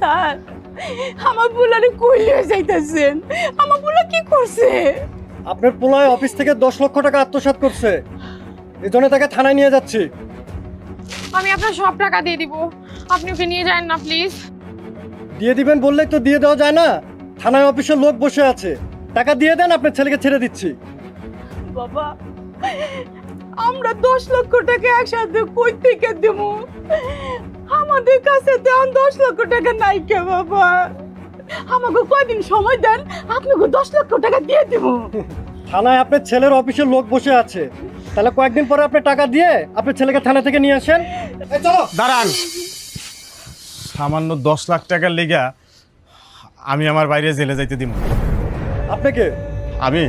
Sir আমার বুলারে কই লিয়ে যাইতেছেন। আমার বুলা কি করছে? আপনার পোলায় অফিস থেকে দশ লক্ষ টাকা আত্মসাৎ করছে। এই জন্য তাকে থানায় নিয়ে যাচ্ছি। আমি আপনার সব টাকা দিয়ে দিব। আপনি ওকে নিয়ে যান না প্লিজ। দিয়ে দিবেন বললেই তো দিয়ে দেওয়া যায় না। থানায় অফিসের লোক বসে আছে। টাকা দিয়ে দেন আপনার ছেলেকে ছেড়ে দিচ্ছি। বাবা আমরা দশ লক্ষ টাকা একসাথে কই থেকে দেবো? আমাদের কাছে দেন দশ লক্ষ টাকা নাই কে বাবা? আমাকে কয়দিন সময় দেন আপনাকে দশ লক্ষ টাকা দিয়ে দেবো। থানায় আপনার ছেলের অফিসের লোক বসে আছে। তাহলে কয়েকদিন পরে আপনি টাকা দিয়ে আপনার ছেলেকে থানা থেকে নিয়ে আসেন। চলো। দাঁড়ান। সামান্য দশ লাখ টাকার লেগা আমি আমার বাইরে জেলে যাইতে দিব। আপনাকে আমি?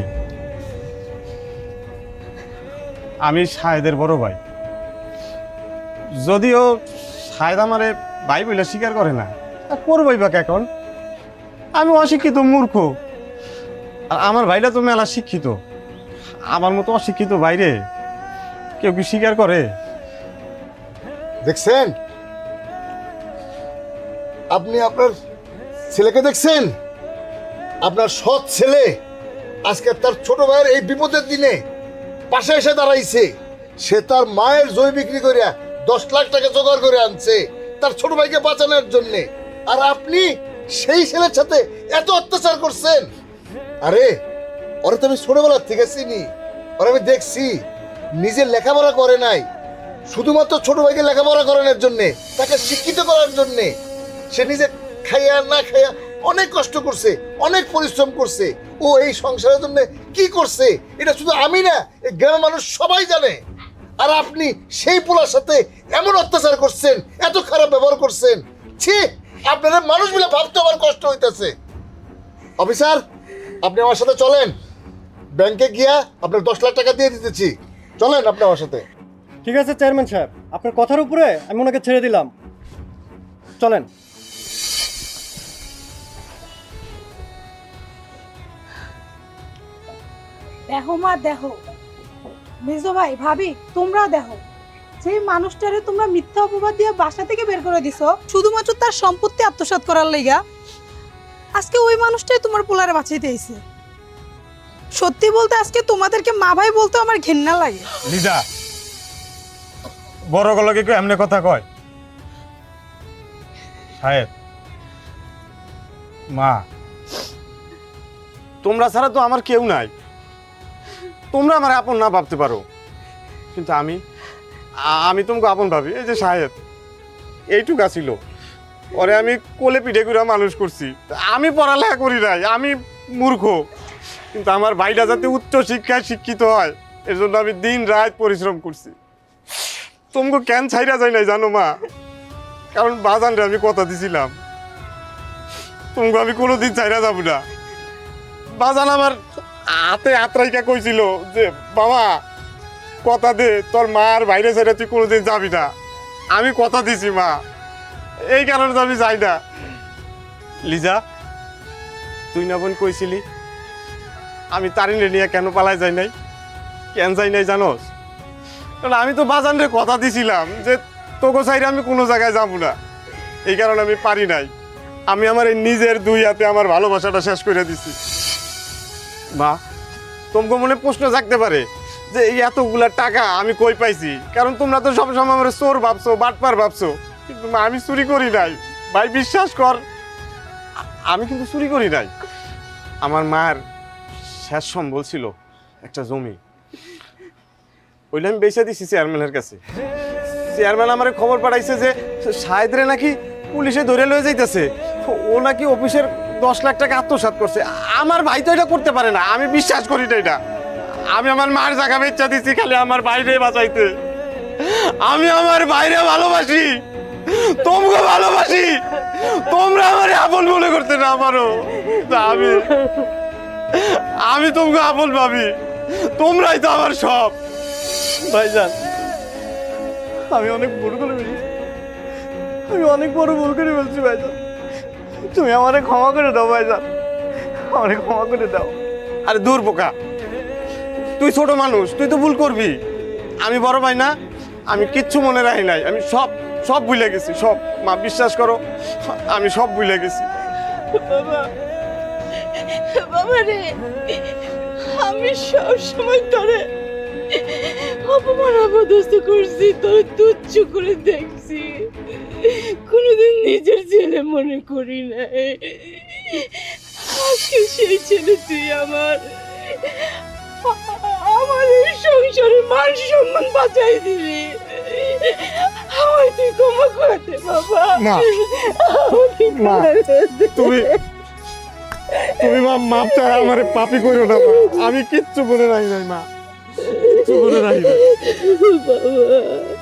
আমি সাহেদের বড় ভাই। যদিও শাহেদ আমারে ভাই বলে স্বীকার করে না। তা করবই বা এখন? আমি অশিক্ষিত মূর্খ। আর আমার ভাইরা তো মেলা শিক্ষিত। আমার মতো অশিক্ষিত বাইরে কেউ কি স্বীকার করে? দেখছেন? আপনি আপনার ছেলেকে দেখছেন? আপনার সৎ ছেলে আজকে তার ছোট ভাইয়ের এই বিপদের দিনে পাশে এসে দাঁড়াইছে। সে তার মায়ের জমি বিক্রি করে দশ লাখ টাকা জোগাড় করে আনছে তার ছোট ভাইকে বাঁচানোর জন্য। আর আপনি সেই ছেলের সাথে এত অত্যাচার করছেন? আরে, ওরা তো আমি ছোটবেলার থেকে চিনি। ওরা আমি দেখছি, নিজে লেখাপড়া করে নাই। শুধুমাত্র ছোট ভাইকে লেখাপড়া করানোর জন্যে, তাকে শিক্ষিত করার জন্যে। সে নিজে খাইয়া না খাইয়া অনেক কষ্ট করছে, অনেক পরিশ্রম করছে। ও এই সংসারের জন্য কি করছে? এটা শুধু আমি না, এই গ্রামের মানুষ সবাই জানে। আর আপনি সেই পোলার সাথে এমন অত্যাচার করছেন এত খারাপ ব্যবহার করছেন ছি আপনারা মানুষগুলো ভাবতে আমার কষ্ট হইতেছে। অফিসার আপনি আমার সাথে চলেন। ব্যাংকে গিয়া আপনার দশ লাখ টাকা দিয়ে দিতেছি। চলেন আপনি আমার সাথে। ঠিক আছে চেয়ারম্যান সাহেব। আপনার কথার উপরে আমি ওনাকে ছেড়ে দিলাম। চলেন। দেখো মা দেখো মেজো ভাই ভাবি তোমরাও দেখো। যে মানুষটারে তোমরা মিথ্যা অপবাদ দিয়ে বাসা থেকে বের করে দিছো শুধুমাত্র তার সম্পত্তি আত্মসাৎ করার লাইগা আজকে ওই মানুষটাই তোমার পোলারে বাঁচাইতে আইছে। সত্যি বলতে আজকে তোমাদেরকে মা ভাই বলতে আমার ঘেন্না লাগে। লিজা বড় গলকে কেউ এমনি কথা কয়। সাহেব মা তোমরা ছাড়া তো আমার কেউ নাই। তোমরা আমার আপন না ভাবতে পারো। কিন্তু আমি আমি তোমাকে আপন ভাবি। এই যে সাহেব এইটুকু ছিল ওরে আমি কোলে পিঠে করে মানুষ করছি। আমি পড়ালেখা করি নাই, আমি মূর্খ। কিন্তু আমার ভাইটা যাতে উচ্চ শিক্ষায় শিক্ষিত হয় এর জন্য আমি দিন রাত পরিশ্রম করছি। তোমাকে কেন ছাইরা যায় নাই জানো মা? কারণ বাজানরে আমি কথা দিছিলাম। তোমাকে আমি কোনোদিন ছাইরা যাব না। বাজান আমার হাতে আত্রাইকা কইছিল যে, বাবা, কথা দে, তোর মা আর বাইরে ছাইরা তুই কোনোদিন যাবি না। আমি কথা দিছি, মা। এই কারণে আমি যাই না। লিজা, তুই না বোন কইছিলি, আমি তারিনে নিয়ে কেন পালাই যাই নাই? কেন যাই নাই জানোস? কারণ আমি তো বাজানরে কথা দিছিলাম যে তোকে চাইরে আমি কোনো জায়গায় যাব না। এই কারণে আমি পারি নাই। আমি আমার এই নিজের দুই হাতে আমার ভালোবাসাটা শেষ করে দিছি। মা, তোমাকে মনে প্রশ্ন জাগতে পারে যে এই এতগুলা টাকা আমি কই পাইছি? কারণ তোমরা তো সবসময় আমার চোর ভাবছ, বাটপার ভাবছ। কিন্তু আমি চুরি করি নাই। ভাই, বিশ্বাস কর, আমি কিন্তু চুরি করি নাই। আমার মার শেষ সম্বল ছিল একটা জমি। ওইটা আমি বেচে দিছি চেয়ারম্যানের কাছে। চেয়ারম্যান আমার খবর পাঠাইছে যে সাহেদরে নাকি পুলিশে ধরে লয়ে যাইতেছে। ও নাকি অফিসের দশ লাখ টাকা আত্মসাৎ করছে। আমার ভাই তো এটা করতে পারে না। আমি বিশ্বাস করি না এটা। আমি আমার মার জায়গা বেচা দিছি, খালি আমার বাইরে বাঁচাইতে। আমি আমার বাইরে ভালোবাসি। তোমকে ভালোবাসি। তোমরা আমার আপন মনে করতে না আমারও আমি আমি তোমাকে আপন ভাবি। তোমরাই তো আমার সব। ভাইজান, আমি অনেক ভুল করে ফেলেছি। আমি অনেক বড় ভুল করে ফেলছি, ভাইজান। তুমি আমারে ক্ষমা করে দাও ভাই ভাইজান। আমারে ক্ষমা করে দাও। আরে দূর বোকা। তুই ছোট মানুষ তুই তো ভুল করবি। আমি বড় ভাই না আমি কিচ্ছু মনে রাখি নাই। আমি সব সব ভুলে গেছি সব। মা বিশ্বাস করো আমি সব ভুলে গেছি। বাবা বাবা রে আমি সব সময় তোরে অপমান অপদস্থ করছি তোরে তুচ্ছ করে দেখছি। কোনোদিন নিজের ছেলে মনে করি নাই। আজকে সেই ছেলে তুই আমার। আমার এই সংসারে মান সম্মান বাঁচাই দিলি। আমায় তুই ক্ষমা করে দে বাবা দে। তুমি তুমি মা মাপটা আমার পাপি করো না আমি কিচ্ছু বলে রাখি নাই মা। কিচ্ছু বলে রাখি নাই বাবা